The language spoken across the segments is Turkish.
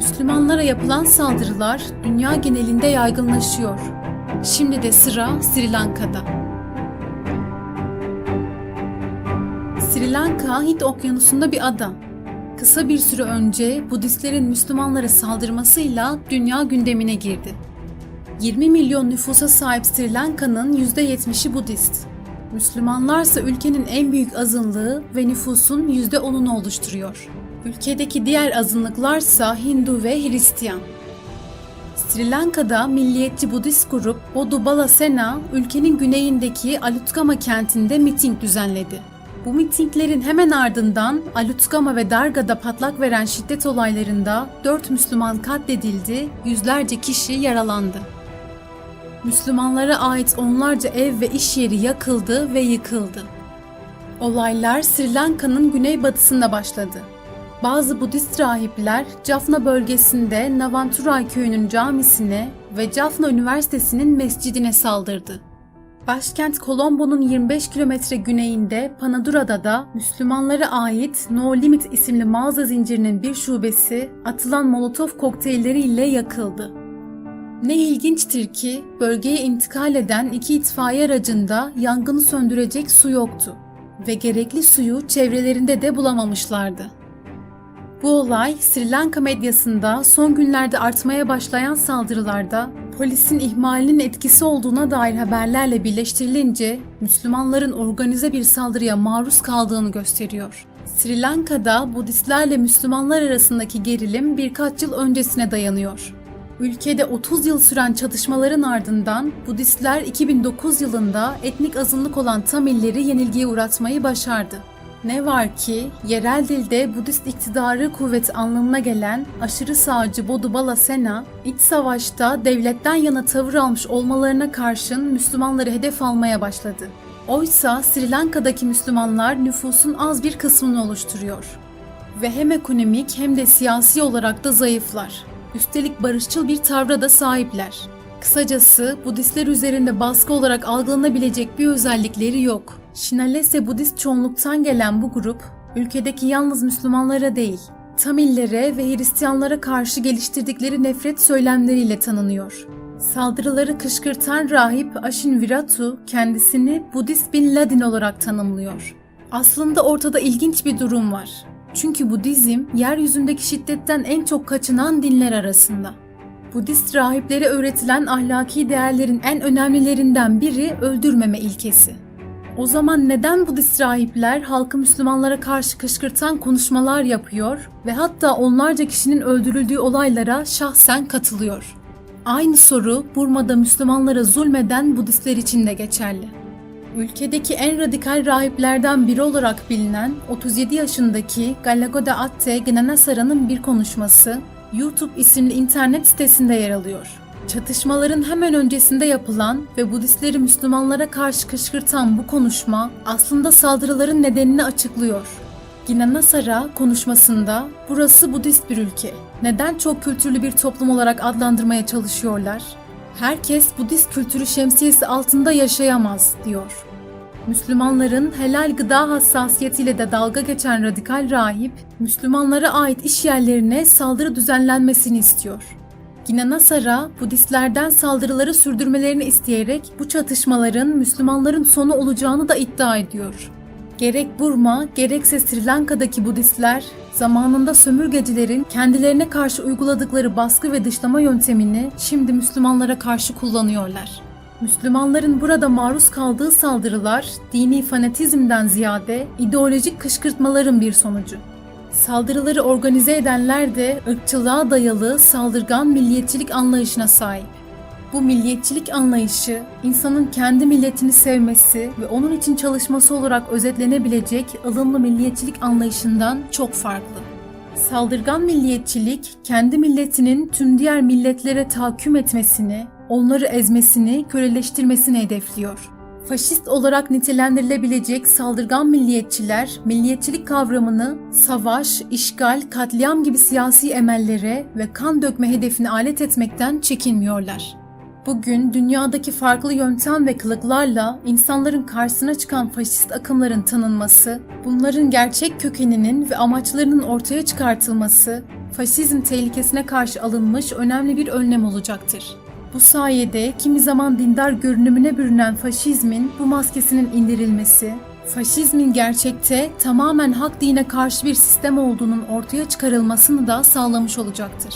Müslümanlara yapılan saldırılar dünya genelinde yaygınlaşıyor. Şimdi de sıra Sri Lanka'da. Sri Lanka, Hint Okyanusu'nda bir ada. Kısa bir süre önce Budistlerin Müslümanlara saldırmasıyla dünya gündemine girdi. 20 milyon nüfusa sahip Sri Lanka'nın %70'i Budist. Müslümanlarsa ülkenin en büyük azınlığı ve nüfusun %10'unu oluşturuyor. Ülkedeki diğer azınlıklarsa Hindu ve Hristiyan. Sri Lanka'da milliyetçi Budist grup Bodu Bala Sena, ülkenin güneyindeki Alutkama kentinde miting düzenledi. Bu mitinglerin hemen ardından Alutkama ve Darga'da patlak veren şiddet olaylarında 4 Müslüman katledildi, yüzlerce kişi yaralandı. Müslümanlara ait onlarca ev ve iş yeri yakıldı ve yıkıldı. Olaylar Sri Lanka'nın güneybatısında başladı. Bazı Budist rahipler Jaffna bölgesinde Navanturai köyünün camisine ve Jaffna Üniversitesi'nin mescidine saldırdı. Başkent Colombo'nun 25 kilometre güneyinde Panadura'da da Müslümanlara ait No Limit isimli mağaza zincirinin bir şubesi atılan molotof kokteylleriyle yakıldı. Ne ilginçtir ki bölgeye intikal eden iki itfaiye aracında yangını söndürecek su yoktu ve gerekli suyu çevrelerinde de bulamamışlardı. Bu olay Sri Lanka medyasında son günlerde artmaya başlayan saldırılarda polisin ihmalinin etkisi olduğuna dair haberlerle birleştirilince Müslümanların organize bir saldırıya maruz kaldığını gösteriyor. Sri Lanka'da Budistlerle Müslümanlar arasındaki gerilim birkaç yıl öncesine dayanıyor. Ülkede 30 yıl süren çatışmaların ardından Budistler 2009 yılında etnik azınlık olan Tamilleri yenilgiye uğratmayı başardı. Ne var ki yerel dilde Budist iktidarı kuvveti anlamına gelen aşırı sağcı Bodubala Sena, iç savaşta devletten yana tavır almış olmalarına karşın Müslümanları hedef almaya başladı. Oysa Sri Lanka'daki Müslümanlar nüfusun az bir kısmını oluşturuyor. Ve hem ekonomik hem de siyasi olarak da zayıflar. Üstelik barışçıl bir tavra da sahipler. Kısacası Budistler üzerinde baskı olarak algılanabilecek bir özellikleri yok. Şinalese Budist çoğunluktan gelen bu grup, ülkedeki yalnız Müslümanlara değil, Tamillere ve Hristiyanlara karşı geliştirdikleri nefret söylemleriyle tanınıyor. Saldırıları kışkırtan rahip Ashin Viratu kendisini Budist Bin Laden olarak tanımlıyor. Aslında ortada ilginç bir durum var. Çünkü Budizm yeryüzündeki şiddetten en çok kaçınan dinler arasında. Budist rahiplere öğretilen ahlaki değerlerin en önemlilerinden biri öldürmeme ilkesi. O zaman neden Budist rahipler halkı Müslümanlara karşı kışkırtan konuşmalar yapıyor ve hatta onlarca kişinin öldürüldüğü olaylara şahsen katılıyor? Aynı soru Burma'da Müslümanlara zulmeden Budistler için de geçerli. Ülkedeki en radikal rahiplerden biri olarak bilinen 37 yaşındaki Galagoda Atte Gnanasara'nın bir konuşması YouTube isimli internet sitesinde yer alıyor. Çatışmaların hemen öncesinde yapılan ve Budistleri Müslümanlara karşı kışkırtan bu konuşma aslında saldırıların nedenini açıklıyor. Ginanasara konuşmasında burası Budist bir ülke. Neden çok kültürlü bir toplum olarak adlandırmaya çalışıyorlar? Herkes Budist kültürü şemsiyesi altında yaşayamaz diyor. Müslümanların helal gıda hassasiyetiyle de dalga geçen radikal rahip, Müslümanlara ait iş yerlerine saldırı düzenlenmesini istiyor. Ginanasara, Budistlerden saldırıları sürdürmelerini isteyerek bu çatışmaların Müslümanların sonu olacağını da iddia ediyor. Gerek Burma, gerekse Sri Lanka'daki Budistler, zamanında sömürgecilerin kendilerine karşı uyguladıkları baskı ve dışlama yöntemini şimdi Müslümanlara karşı kullanıyorlar. Müslümanların burada maruz kaldığı saldırılar dini fanatizmden ziyade ideolojik kışkırtmaların bir sonucu. Saldırıları organize edenler de ırkçılığa dayalı saldırgan milliyetçilik anlayışına sahip. Bu milliyetçilik anlayışı, insanın kendi milletini sevmesi ve onun için çalışması olarak özetlenebilecek ılımlı milliyetçilik anlayışından çok farklı. Saldırgan milliyetçilik, kendi milletinin tüm diğer milletlere tahakküm etmesini, onları ezmesini, köleleştirmesini hedefliyor. Faşist olarak nitelendirilebilecek saldırgan milliyetçiler, milliyetçilik kavramını savaş, işgal, katliam gibi siyasi emellere ve kan dökme hedefine alet etmekten çekinmiyorlar. Bugün dünyadaki farklı yöntem ve kılıklarla insanların karşısına çıkan faşist akımların tanınması, bunların gerçek kökeninin ve amaçlarının ortaya çıkartılması, faşizm tehlikesine karşı alınmış önemli bir önlem olacaktır. Bu sayede kimi zaman dindar görünümüne bürünen faşizmin bu maskesinin indirilmesi, faşizmin gerçekte tamamen hak dine karşı bir sistem olduğunun ortaya çıkarılmasını da sağlamış olacaktır.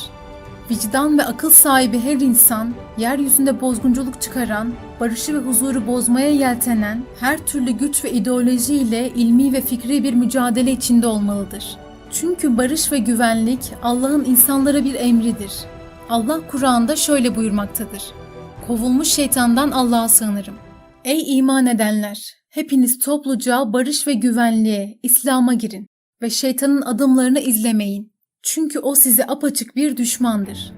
Vicdan ve akıl sahibi her insan, yeryüzünde bozgunculuk çıkaran, barışı ve huzuru bozmaya yeltenen her türlü güç ve ideoloji ile ilmi ve fikri bir mücadele içinde olmalıdır. Çünkü barış ve güvenlik Allah'ın insanlara bir emridir. Allah Kur'an'da şöyle buyurmaktadır. Kovulmuş şeytandan Allah'a sığınırım. Ey iman edenler! Hepiniz topluca barış ve güvenliğe, İslam'a girin ve şeytanın adımlarını izlemeyin. Çünkü o size apaçık bir düşmandır.